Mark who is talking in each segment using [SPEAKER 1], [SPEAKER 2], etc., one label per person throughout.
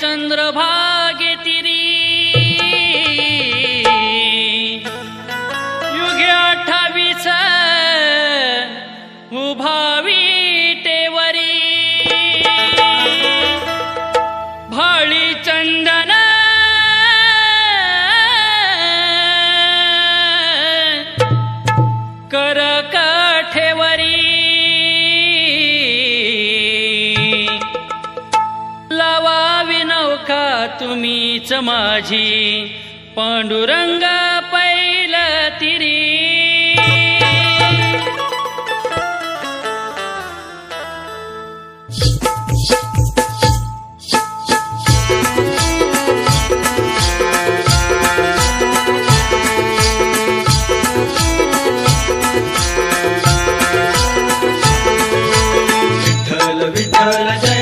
[SPEAKER 1] चंद्रभा तुम्हीच माझी पांडुरंगा पैला तिरी.
[SPEAKER 2] विठ्ठल विठ्ठल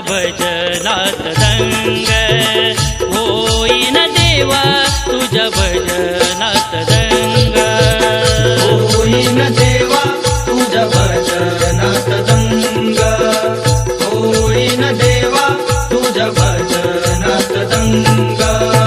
[SPEAKER 1] भजनात दंग. होईन देवा तुझ्या भजनात दंग. होईन देवा तुझ्या भजनात
[SPEAKER 2] दंग. होईन देवा तुझ्या भजनात दंग.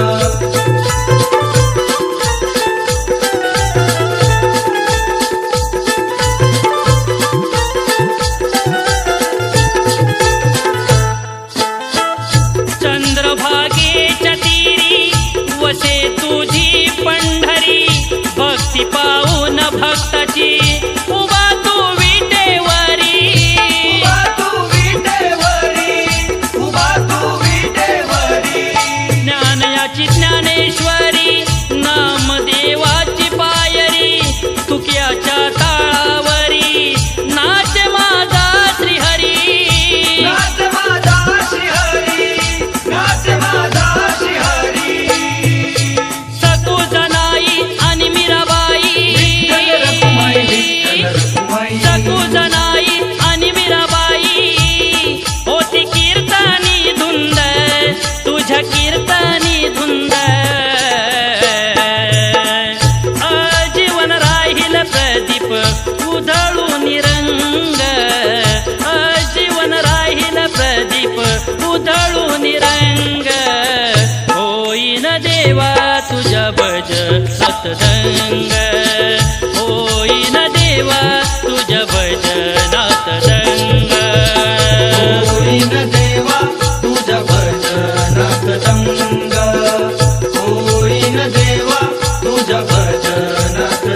[SPEAKER 1] भजनात दंग न देवा तुझ्या भजनात दंग.
[SPEAKER 2] न देवा तुझ्या भजनात दंग.
[SPEAKER 1] न देवा तुझ्या भजनात